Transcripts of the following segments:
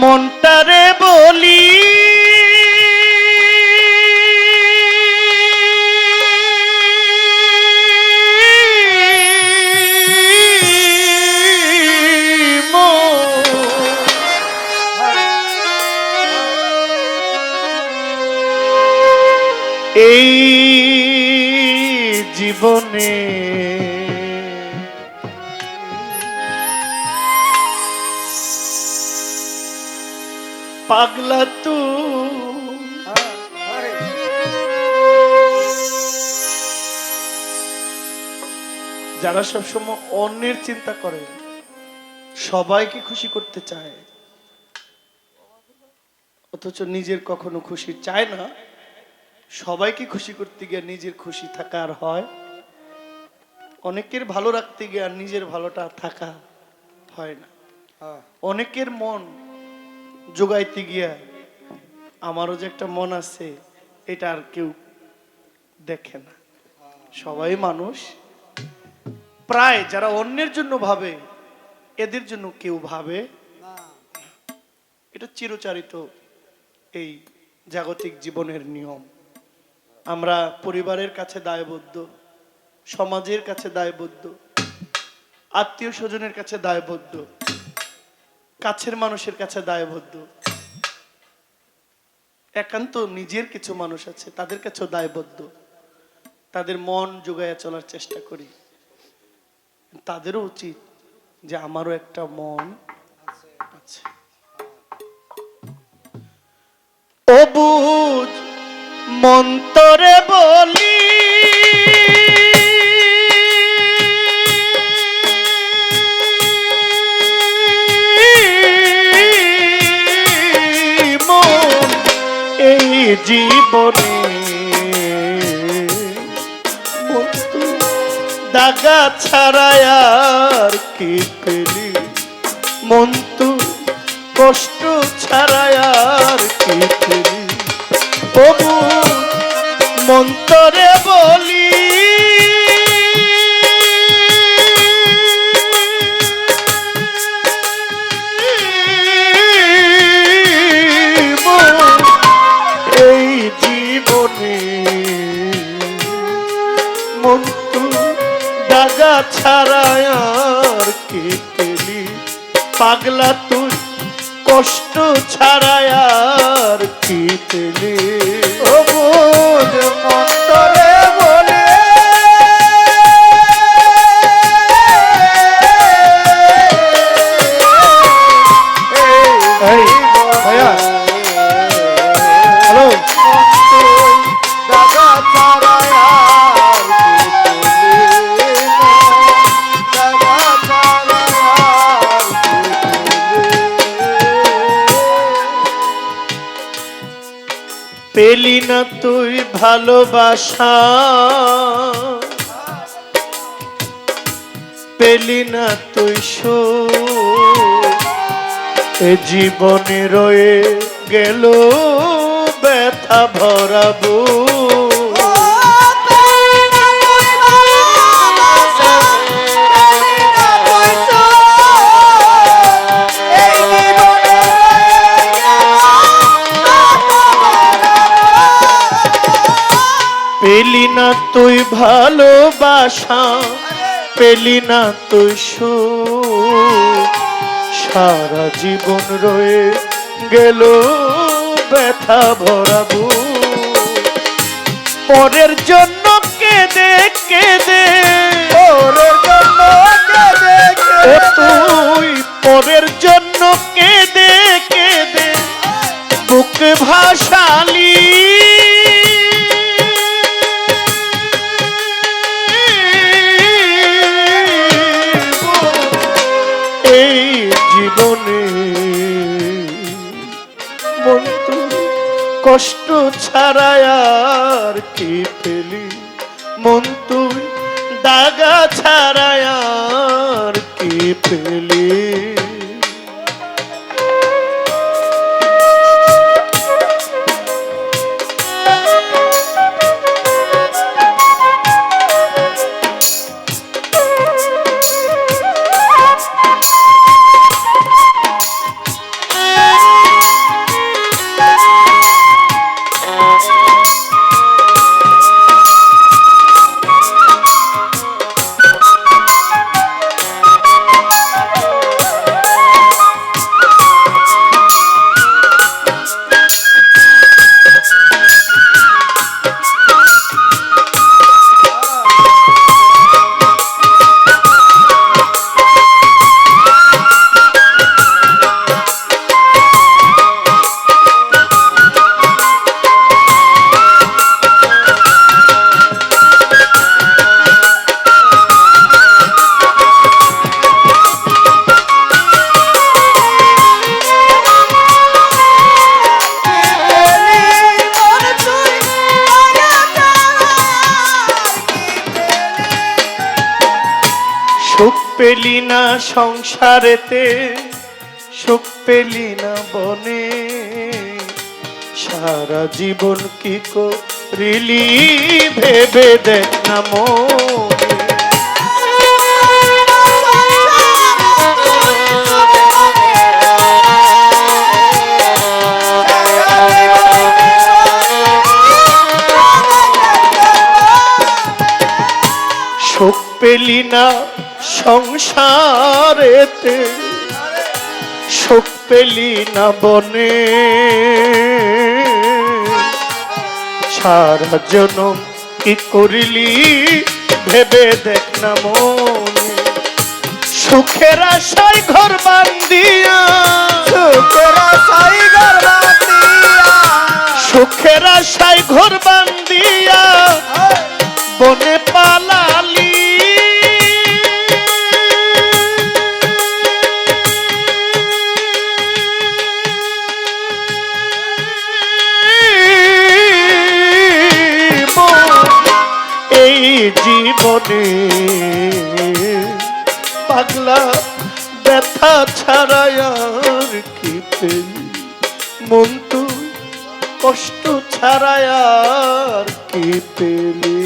মনটারে বলি পাগলা তু। যারা সবসময় অন্যের চিন্তা করে সবাইকে খুশি করতে চায়। অথচ নিজের কখনো খুশি চায় না। সবাইকে খুশি করতে গিয়ে নিজের খুশি থাকা আর হয়। অনেকের ভালো রাখতে গিয়ে আর নিজের ভালোটা থাকা হয় না। অনেকের মন যোগাইতে গিয়া আমারও যে একটা মন আছে, এটা আর কেউ দেখে না। সবাই মানুষ। প্রায় যারা অন্যের জন্য ভাবে, এদের জন্য কেউ ভাবে এটা চিরচারিত এই জাগতিক জীবনের নিয়ম। আমরা পরিবারের কাছে দায়বদ্ধ, সমাজের কাছে দায়বদ্ধ, আত্মীয় স্বজনের কাছে দায়বদ্ধ কাছের মানুষের কাছে দায়বদ্ধ। একান্ত নিজের কিছু মানুষ আছে, তাদের কাছেও দায়বদ্ধ। তাদের মন যোগাইয়া চলার চেষ্টা করি। তাদেরও উচিত যে আমারও একটা মন আছে। বুঝ মন্তরে বলি জীবনে। দাগা ছাড়ায় আর কি পেলি? মন্তু কষ্ট ছাড়ায় আর কি পেলি? তবু মন্তরে বলি পাগলা তুই কষ্ট ছাড়ায় আর কি পেলি? পেলে। না তুই ভালোবাসা পেলি না তুই শো এ জীবনে রয়ে গেল ব্যথা ভরাবো ভালোবাসা পেলি না তুই সারা জীবন রয়ে গেল ব্যথা ভরাবো পরের জন্য কেঁদে কেঁদে ওরে জন্য কেঁদে তুই পরের জন্য কেঁদে জীবনে। বন্ধু কষ্ট ছাড়ায় আর কি পেলি মন তুই দাগা ছাড়ায় আর কি পেলি সংসারেতে সুখ পেলি না বনে। সারা জীবন কি করিলি ভেবে দেখ না মনে। পেলি না সংসারেতে সুখ পেলি না বনে। সারা জনম কি করিলি ভেবে দেখ না মনে। সুখের আশায় ঘর বান্দিয়া সুখের আশায় ঘর বাঁধিয়া, সুখের আশায় ঘর বান্দিয়া বনে পালালি ছাড়াই আর কি পেলি?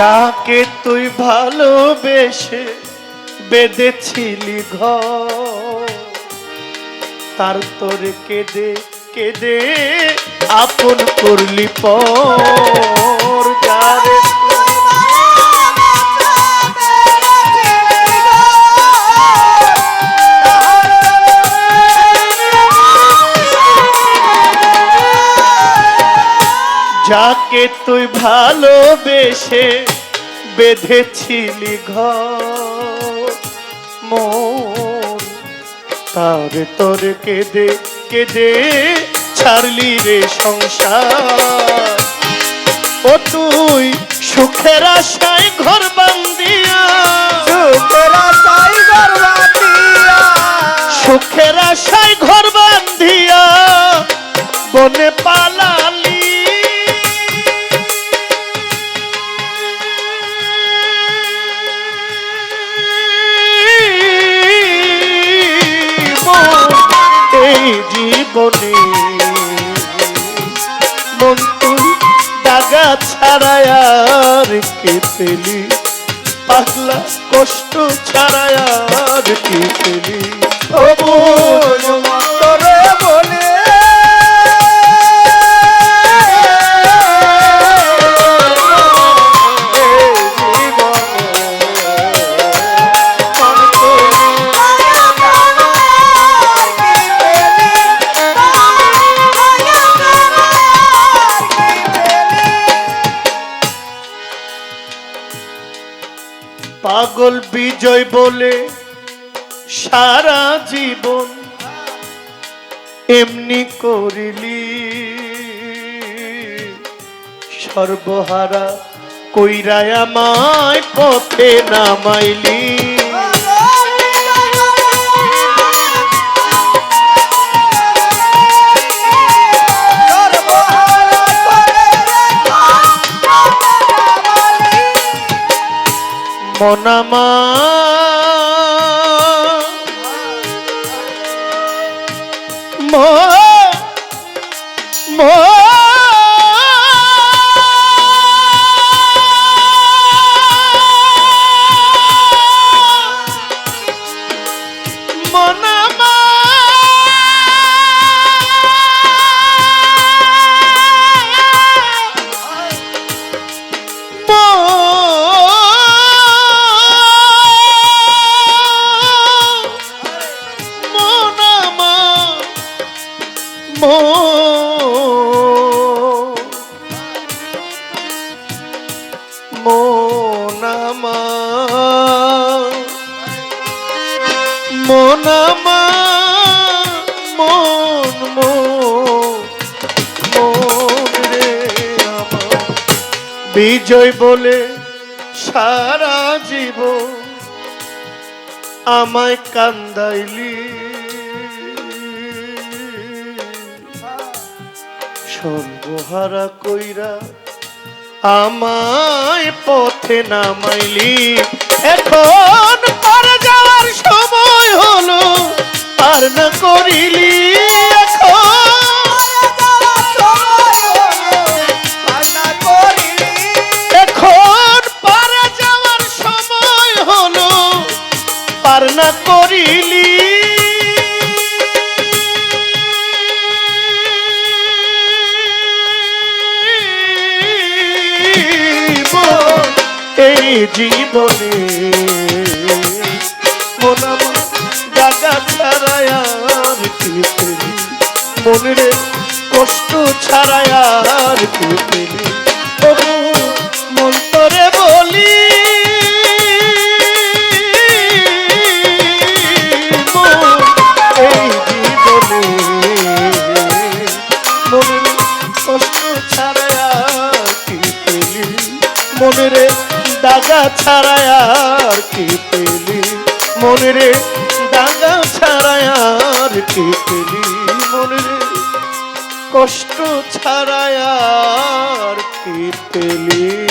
যাকে তুই ভালোবেসে বেঁধেছিলি ঘর তার তোর কেঁদে কেঁদে আপন করলি পর যারে যাকে তুই ভালোবেসে বেঁধেছিলি ঘর। মন তার তোর কেঁদে কেঁদে ছাড়লি রে সংসার। ও তুই সুখের আশায় ঘর বান্দিয়া সুখের আশায় ঘর বাঁধিয়া, সুখের আশায় ঘর বান্ধিয়া। বনে পালালি জীবনে মন তুই দাগা ছাড়ায়ার কে পেলি? পাগলা কষ্ট ছাড়ায়ার কে পেলি? ও বিজয় বলে সারা জীবন এমনি করিলি। সর্বহারা কইরায় আমায় পথে নামাইলি। মনামা মো মো বিজয় বলে সারা জীবন আমায় কান্দাইলি। সর্বহারা কইরা আমায় পথে নামাইলি। এখন পার যাওয়ার সময় হলো পার না করিলি এই জীবনে। মন আমার জাগা ছাড়ায় আর কি মনের কষ্ট ছাড়ায় আর কি দাগা ছাড়ায় আর কি পেলি? মনের দাগা ছাড়ায় আর কি পেলি? মনে রে কষ্ট ছাড়ায় আর কি পেলি?